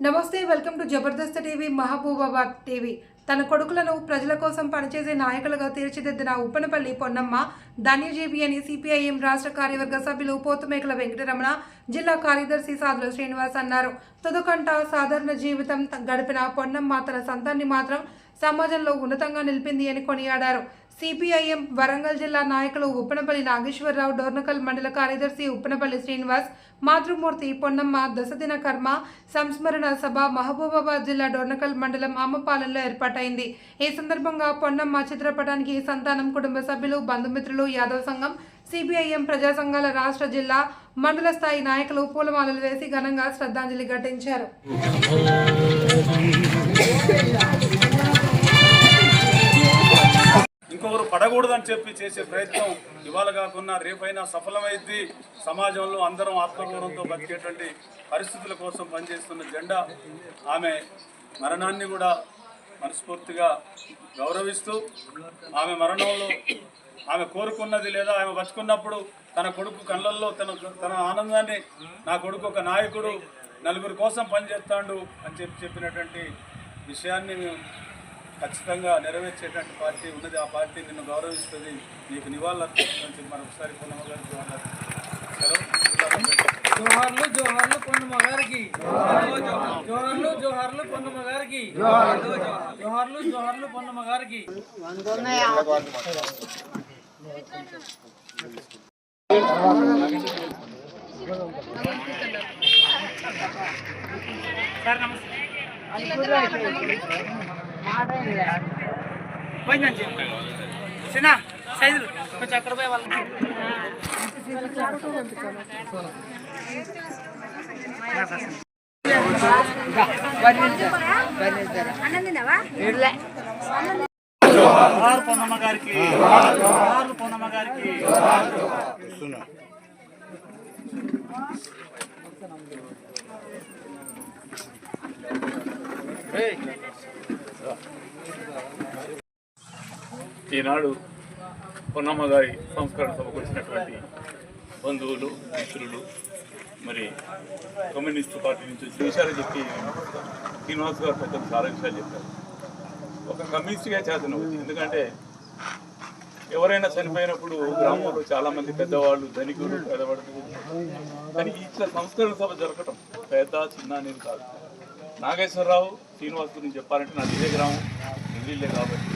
నమస్తే welcome to Jabardasth TV Mahabubabad TV. తన కొడుకులను ప్రజల కోసం పనిచేసే నాయకులుగా తీర్చిదిద్దిన ఉప్పనపల్లి పొన్నమ్మ ధన్యజీవి అని సిపిఐఎం రాష్ట్ర కార్యవర్గ సభ్యులు పోతుమేకల వెంకటరమణ జిల్లా కార్యదర్శి సాధుల శ్రీనివాస్ అన్నారు. తుదకంట సాధారణ జీవితం గడిపిన పొన్నమ్మ తన సంతాన్ని మాత్రం సమాజంలో ఉన్నతంగా నిలిపింది అని కొనియాడారు. సిపిఐఎం వరంగల్ జిల్లా నాయకులు ఉప్పనపల్లి నాగేశ్వరరావు డోర్నకల్ మండల కార్యదర్శి ఉప్పనపల్లి శ్రీనివాస్ మాతృమూర్తి పొన్నమ్మ దశదిన కర్మ సంస్మరణ సభ మహబూబాబాద్ జిల్లా డోర్నకల్ మండలం అమ్మపాలెంలో ఏర్పాటైంది. ఈ సందర్భంగా పొన్నమ్మ చిత్రపటానికి సంతానం కుటుంబ సభ్యులు బంధుమిత్రులు యాదవ్ సంఘం సిపిఐఎం ప్రజా సంఘాల రాష్ట్ర జిల్లా మండల స్థాయి నాయకులు పూలమాలలు వేసి ఘనంగా శ్రద్ధాంజలి ఘటించారు. పడకూడదని చెప్పి చేసే ప్రయత్నం ఇవాళ కాకుండా రేపైనా సఫలమైద్ది. సమాజంలో అందరం ఆత్మగౌరవంతో బతికేటువంటి పరిస్థితుల కోసం పనిచేస్తున్న జెండా ఆమె మరణాన్ని కూడా మనస్ఫూర్తిగా గౌరవిస్తూ ఆమె మరణంలో ఆమె కోరుకున్నది లేదా ఆమె బతుకున్నప్పుడు తన కొడుకు కళ్ళల్లో తన తన ఆనందాన్ని నా కొడుకు ఒక నాయకుడు నలుగురి కోసం పనిచేస్తాడు అని చెప్పి చెప్పినటువంటి విషయాన్ని మేము ఖచ్చితంగా నెరవేర్చేటువంటి పార్టీ ఉన్నది. ఆ పార్టీ నిన్ను గౌరవిస్తుంది. నీకు నివాళులు అర్పిస్తుందని చెప్పి మరొకసారి పొన్నమ్మ జోహార్లు. జోహార్లు జోహార్లు పొన్నమ్మ గారికి. జోహార్లు జోహార్లు పొన్నమ్మ గారికి. జోహార్లు జోహార్లు పొన్నమ్మ గారికి. సార్ నమస్తే. పోయిందని చిన్న సైజులు కొంచెం అక్కడ పోయి పొన్నమ్మ గారికి పొన్నమ్మ గారికి ఈనాడు పొన్నమ్మ గారి సంస్కరణ సభకు వచ్చినటువంటి బంధువులు మిత్రులు మరి కమ్యూనిస్టు పార్టీ నుంచి వచ్చిన విషయాలు చెప్పి శ్రీనివాస్ గారు పెద్ద చాలా విషయాలు చెప్పారు. ఒక కమ్యూనిస్ట్గా చేతను ఎందుకంటే ఎవరైనా చనిపోయినప్పుడు గ్రామంలో చాలామంది పెద్దవాళ్ళు ధనికులు పేదవాళ్ళు కానీ ఇట్లా సంస్కరణ సభ జరగటం పెద్ద చిన్న అనేది కాదు. నాగేశ్వరరావు శ్రీనివాస్ గురించి చెప్పాలంటే నా ఇదే గ్రామం ఢిల్లీలే కాబట్టి.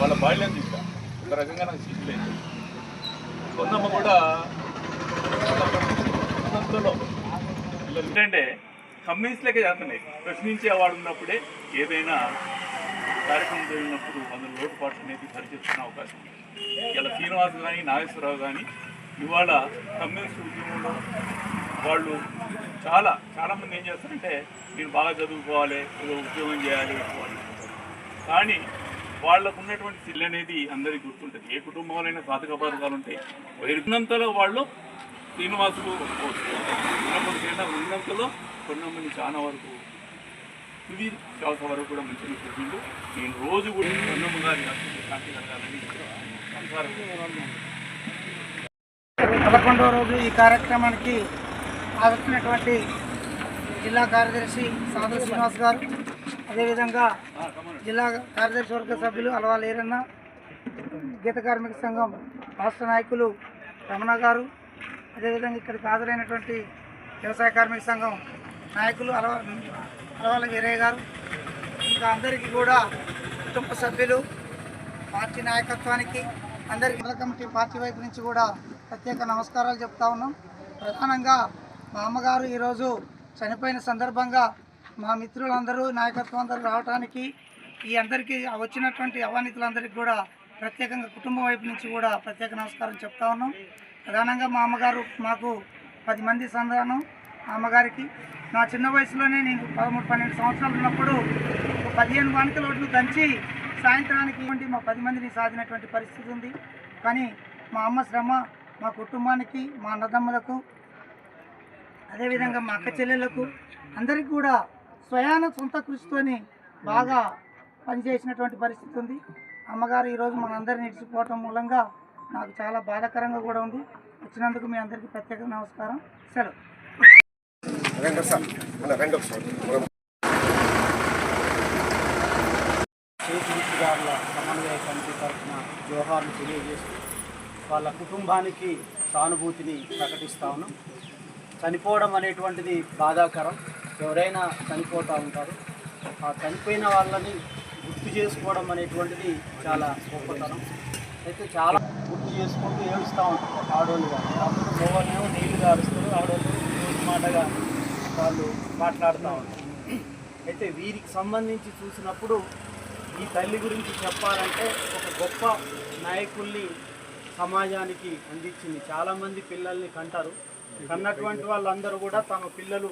వాళ్ళ బాల్యం తీసా ఒక రకంగా నాకు సిగ్గులేదు కొందమ్మ కూడా ఉన్నంతలో పిల్లలు. ఏంటంటే కమ్యూనిస్టులకే చేస్తున్నాయి. ప్రశ్నించే వాడు ఉన్నప్పుడే ఏదైనా కార్యక్రమం జరిగినప్పుడు అందులో లోటుపాట్లు అనేది సరిచేసుకునే అవకాశం ఉంది. ఇలా శ్రీనివాస్ కానీ నాగేశ్వరరావు కానీ ఇవాళ కమ్యూనిస్ట్ ఉద్యమంలో వాళ్ళు చాలా చాలామంది ఏం చేస్తారంటే నేను బాగా చదువుకోవాలి ఏదో ఉద్యోగం చేయాలి కానీ వాళ్ళకు ఉన్నటువంటి సిల్ అనేది అందరికీ గుర్తుంటుంది. ఏ కుటుంబంలోనైనా సాధక పథకాలు ఉంటాయి ఉన్నంతలో వాళ్ళు శ్రీనివాసులు ఉన్నంతలో కొన్నమ్మని చాలా వరకు తుది శ్వాస వరకు కూడా మంచిగా చూపిండు నేను రోజు కూడా కొన్నమ్మ గారి శాంతి కలగాలని పదకొండవ రోజు ఈ కార్యక్రమానికి ఆదర్శినటువంటి జిల్లా కార్యదర్శి సాధు శ్రీనివాస్ గారు అదేవిధంగా జిల్లా కార్యదర్శి వర్గ సభ్యులు అలవాల ఏరన్న గీత కార్మిక సంఘం రాష్ట్ర నాయకులు రమణ గారు అదేవిధంగా ఇక్కడికి హాజరైనటువంటి వ్యవసాయ కార్మిక సంఘం నాయకులు అలవా అలవాల వీరయ్య గారు ఇంకా అందరికీ కూడా కుటుంబ సభ్యులు పార్టీ నాయకత్వానికి అందరికీ కమిటీ పార్టీ వైపు నుంచి కూడా ప్రత్యేక నమస్కారాలు చెప్తా ఉన్నాం. ప్రధానంగా మా అమ్మగారు ఈరోజు చనిపోయిన సందర్భంగా మా మిత్రులందరూ నాయకత్వం అందరూ రావడానికి ఈ అందరికీ వచ్చినటువంటి అవానితులందరికీ కూడా ప్రత్యేకంగా కుటుంబం వైపు నుంచి కూడా ప్రత్యేక నమస్కారం చెప్తా ఉన్నాం. ప్రధానంగా మా అమ్మగారు మాకు పది మంది సంతానం మా అమ్మగారికి నా చిన్న వయసులోనే నేను పదమూడు పన్నెండు సంవత్సరాలు ఉన్నప్పుడు పదిహేను వానికల ఒడ్లు దంచి సాయంత్రానికి ఇవ్వండి మా పది మందిని సాధినటువంటి పరిస్థితి ఉంది. కానీ మా అమ్మ శ్రమ మా కుటుంబానికి మా అన్నదమ్ములకు అదేవిధంగా మా అక్క చెల్లెళ్ళకు అందరికీ కూడా స్వయాన సొంత కృషితోని బాగా పనిచేసినటువంటి పరిస్థితి ఉంది. అమ్మగారు ఈరోజు మనందరినీ నిడిచిపోవటం మూలంగా నాకు చాలా బాధాకరంగా కూడా ఉంది. వచ్చినందుకు మీ అందరికీ ప్రత్యేక నమస్కారం. సెలవు. చేతిగారుల సమన్వయ కమిటీ తరఫున జోహార్లు తెలియజేస్తూ వాళ్ళ కుటుంబానికి సానుభూతిని ప్రకటిస్తా ఉన్నాం. చనిపోవడం అనేటువంటిది బాధాకరం. ఎవరైనా చనిపోతూ ఉంటారు. ఆ చనిపోయిన వాళ్ళని గుర్తు చేసుకోవడం అనేటువంటిది చాలా గొప్పతనం. అయితే చాలా గుర్తు చేసుకుంటూ ఏడుస్తూ ఉంటారు ఆడవాళ్ళు కానీ అప్పుడు మగవాళ్ళేమో నీళ్ళు కారుస్తారు ఆడవాళ్ళు మాటగా వాళ్ళు మాట్లాడుతూ ఉంటారు. అయితే వీరికి సంబంధించి చూసినప్పుడు ఈ తల్లి గురించి చెప్పాలంటే ఒక గొప్ప నాయకుల్ని సమాజానికి అందించింది. చాలామంది పిల్లల్ని కంటారు. కన్నటువంటి వాళ్ళందరూ కూడా తమ పిల్లలు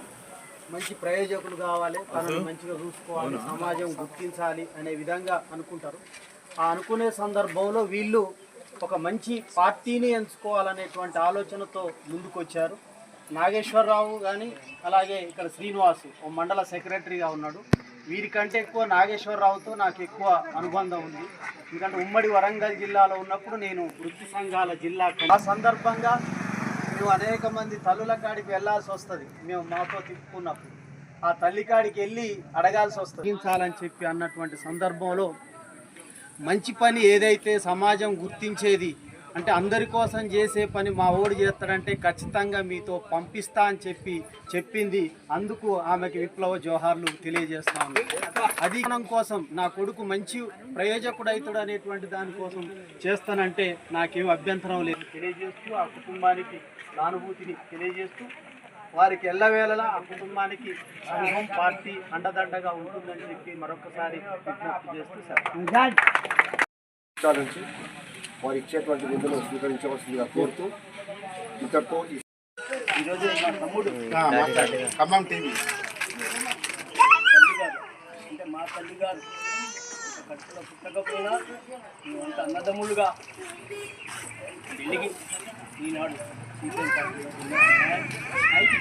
మంచి ప్రయోజకులు కావాలి తనని మంచిగా చూసుకోవాలి సమాజం గుర్తించాలి అనే విధంగా అనుకుంటారు. ఆ అనుకునే సందర్భంలో వీళ్ళు ఒక మంచి పార్టీని ఎంచుకోవాలనేటువంటి ఆలోచనతో ముందుకొచ్చారు. నాగేశ్వరరావు కానీ అలాగే ఇక్కడ శ్రీనివాసు ఓ మండల సెక్రటరీగా ఉన్నాడు. వీరికంటే ఎక్కువ నాగేశ్వరరావుతో నాకు ఎక్కువ అనుబంధం ఉంది. ఎందుకంటే ఉమ్మడి వరంగల్ జిల్లాలో ఉన్నప్పుడు నేను వృత్తి సంఘాల జిల్లా. ఆ సందర్భంగా మేము అనేక మంది తల్లుల కాడికి వెళ్ళాల్సి వస్తుంది. మేము మాతో తిప్పుకున్నప్పుడు. ఆ తల్లి కాడికి వెళ్ళి అడగాల్సి వస్తుంది. తగ్గించాలని చెప్పి అన్నటువంటి సందర్భంలో మంచి పని ఏదైతే సమాజం గుర్తించేది అంటే అందరి కోసం చేసే పని మా ఓడి చేస్తాడంటే ఖచ్చితంగా మీతో పంపిస్తా అని చెప్పి చెప్పింది. అందుకు ఆమెకి విప్లవ జోహార్లు తెలియజేస్తాను అధికారం కోసం నా కొడుకు మంచి ప్రయోజకుడైతాడు అనేటువంటి దానికోసం చేస్తానంటే నాకేం అభ్యంతరం లేదు. తెలియజేస్తూ ఆ కుటుంబానికి సానుభూతిని తెలియజేస్తూ వారికి ఎల్లవేళలా ఆ కుటుంబానికి సంఘం పార్టీ అండదండగా ఉంటుందని చెప్పి మరొకసారి విజ్ఞప్తి చేస్తూ సార్ వారు ఇచ్చేటువంటి నిధులు స్వీకరించవలసిందిగా కోరుతూ ఈ ఈరోజు మా తమ్ముడు ఖమ్మం టీవీ. అంటే మా తల్లి గారు కడుపులో పుట్టకపోయినా మేమంతా అన్నదమ్ములుగా వెలిగి ఈనాడు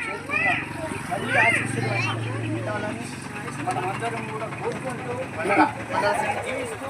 చేస్తున్న తల్లి విధానాన్ని మనమందరం కూడా కోరుకుంటూ జీవిస్తూ